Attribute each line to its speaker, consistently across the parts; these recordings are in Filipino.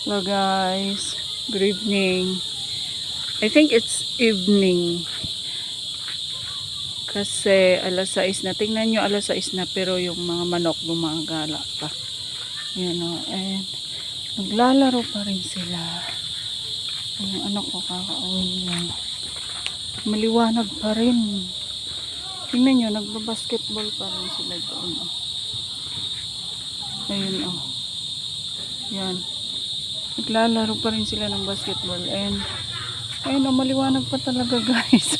Speaker 1: Hello guys, good evening. I think it's evening. Kasi alas 6 na. Tingnan nyo alas 6 na pero yung mga manok gumagala pa. Yan o. And naglalaro pa rin sila. Yung anak ko kakauwi lang. Maliwanag pa rin. Tingnan nyo, nagbabasketball pa rin sila doon. Oh. Ayun. Oh. Yan. Naglalaro pa rin sila ng basketball. And, ayun o, maliwanag pa talaga guys.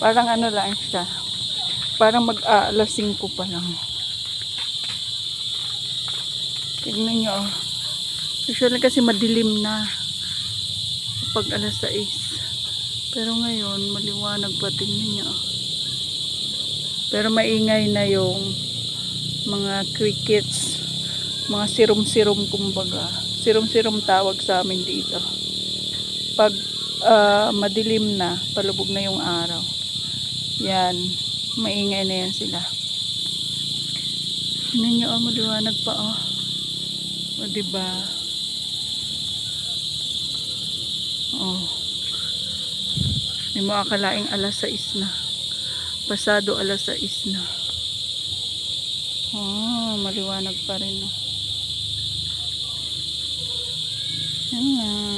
Speaker 1: Parang ano lang siya. Parang mag-aalas 5 pa lang. Tignan nyo oh. Usually kasi madilim na. Pag alas 6. Pero ngayon, maliwanag pa. Tingnan nyo oh. Pero maingay na yung mga crickets. Mga sirom-sirom kumbaga. Sirom-sirom tawag sa amin dito. Pag ah, madilim na, palubog na yung araw. Yan. Maingay na yan sila. Tingnan nyo, oh, maliwanag pa, oh. O, diba? Oh. May mga akalaing alas 6 na. Pasado alas 6 na. Oh, maliwanag pa rin, oh. Yan lang.